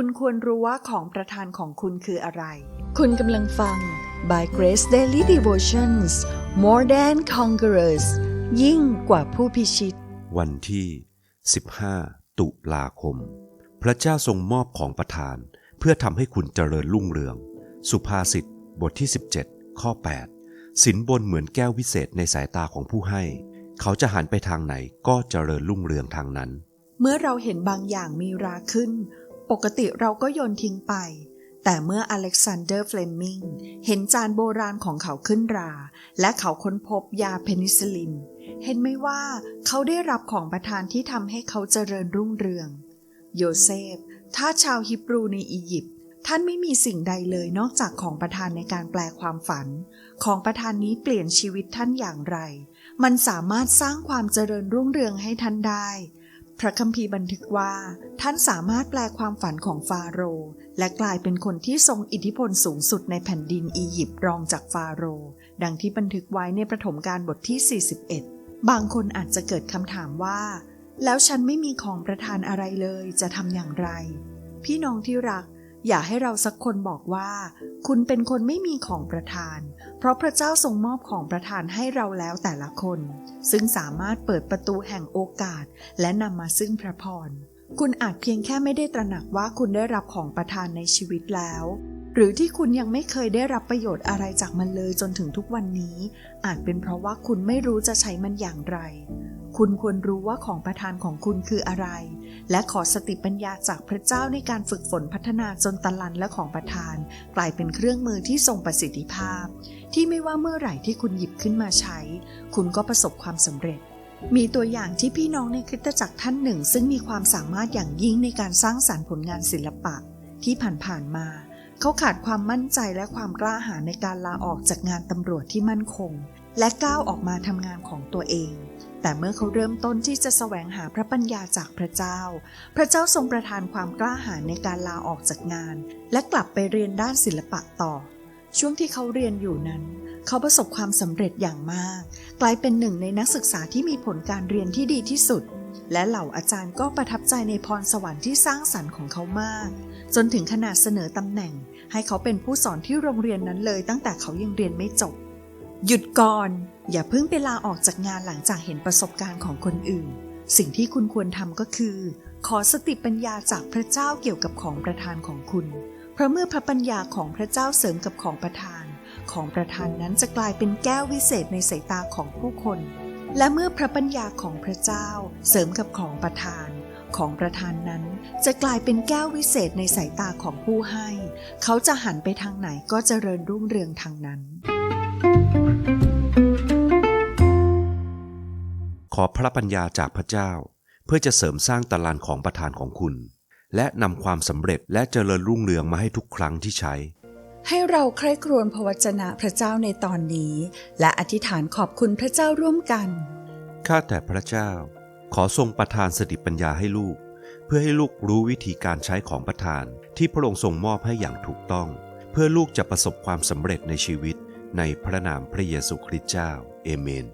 คุณควรรู้ว่าของประทานของคุณคืออะไร คุณกำลังฟัง By Grace Daily Devotions More Than Conquerors ยิ่งกว่าผู้พิชิต วันที่ 15 ตุลาคม พระเจ้าทรงมอบของประทาน เพื่อทำให้คุณเจริญรุ่งเรือง สุภาษิตบทที่ 17 ข้อ 8 สินบนเหมือนแก้ววิเศษในสายตาของผู้ให้ เขาจะหันไปทางไหนก็เจริญรุ่งเรืองทางนั้น เมื่อเราเห็นบางอย่างมีราขึ้น ปกติเราก็โยนทิ้งไป แต่เมื่ออเล็กซานเดอร์เฟลมิงเห็นจานโบราณของเขาขึ้นรา และเขาค้นพบยาเพนิซิลลิน เห็นไหมว่าเขาได้รับของประทานที่ทำให้เขาเจริญรุ่งเรือง โยเซฟ ถ้าชาวฮิบรูในอียิปต์ท่านไม่มีสิ่งใดเลยนอกจากของประทานในการแปลความฝัน ของประทานนี้เปลี่ยนชีวิตท่านอย่างไร มันสามารถสร้างความเจริญรุ่งเรืองให้ท่านได้ พระคัมภีร์บันทึกว่า ท่านสามารถแปลความฝันของฟาโรห์และกลายเป็นคนที่ทรงอิทธิพลสูงสุดในแผ่นดินอียิปต์รองจากฟาโรห์ดังที่บันทึกไว้ในประถมการบทที่ 41 บางคนอาจจะเกิดคำถามว่า แล้วฉันไม่มีของประทานอะไรเลยจะทำอย่างไร พี่น้องที่รัก อย่าให้เราสักคนบอกว่า คุณเป็นคนไม่มีของประทาน เพราะพระเจ้าทรงมอบของประทานให้เราแล้วแต่ละคน ซึ่งสามารถเปิดประตูแห่งโอกาส และนำมาซึ่งพระพร คุณอาจเพียงแค่ไม่ได้ตระหนักว่าคุณได้รับของประทานในชีวิตแล้ว หรือที่คุณยังไม่เคยได้รับประโยชน์อะไรจากมันเลยจนถึงทุกวันนี้ อาจเป็นเพราะว่าคุณไม่รู้จะใช้มันอย่างไร คุณควรรู้ว่าของประทานของคุณคืออะไร และขอสติปัญญาจากพระเจ้าในการฝึกฝนพัฒนาจนตะลันและของประทาน กลายเป็นเครื่องมือที่ทรงประสิทธิภาพ ที่ไม่ว่าเมื่อไหร่ที่คุณหยิบขึ้นมาใช้ คุณก็ประสบความสำเร็จมีตัวอย่างที่พี่น้องในคริสตจักรท่านหนึ่ง ซึ่งมีความสามารถอย่างยิ่งในการสร้างสารรค์ผลงานศิลปะ ที่ผ่านๆมา เขาขาดความมั่นใจและความกล้าหาญในการลาออกจากงานตำรวจที่มั่นคง และก้าวออกมาทำงานของตัวเอง แต่เมื่อเขาเริ่มต้นที่จะแสวงหาพระปัญญาจากพระเจ้า พระเจ้าทรงประทานความกล้าหาญในการลาออกจากงาน และกลับไปเรียนด้านศิลปะต่อ ช่วงที่เขาเรียนอยู่นั้น เขาประสบความสำเร็จอย่างมาก กลายเป็นหนึ่งในนักศึกษาที่มีผลการเรียนที่ดีที่สุด และเหล่าอาจารย์ก็ประทับใจในพรสวรรค์ที่สร้างสรรค์ของเขามาก จนถึงขนาดเสนอตำแหน่ง ให้เขาเป็นผู้สอนที่โรงเรียนนั้นเลยตั้งแต่เขายังเรียนไม่จบ หยุดก่อน อย่าเพิ่งไปลาออกจากงานหลังจากเห็นประสบการณ์ของคนอื่น สิ่งที่คุณควรทำก็คือ ขอสติปัญญาจากพระเจ้าเกี่ยวกับของประทานของคุณ เพราะเมื่อพระปัญญาของพระเจ้าเสริมกับของประทาน ของประทานนั้นจะกลายเป็นแก้ววิเศษในสายตาของผู้คน และเมื่อพระปัญญาของพระเจ้า เสริมกับของประทาน ของประทานนั้นจะกลายเป็นแก้ววิเศษในสายตาของผู้ให้ เขาจะหันไปทางไหนก็จเจริญรุ่งเรืองทางนั้น ขอพระปัญญาจากพระเจ้า เพื่อจะเสริมสร้างตารางของประทานของคุณ และนำความสำเร็จและเจริญรุ่งเรืองมาให้ทุกครั้งที่ใช้ ให้เราใคร่ครวญพระวจนะพระเจ้าในตอนนี้ และอธิษฐานขอบคุณพระเจ้าร่วมกัน ข้าแต่พระเจ้า ขอทรงประทานสติปัญญาให้ลูก เพื่อให้ลูกรู้วิธีการใช้ของประทาน ที่พระองค์ทรงมอบให้อย่างถูกต้อง เพื่อลูกจะประสบความสำเร็จในชีวิตในพระนามพระเยซูคริสต์เจ้า เอเมน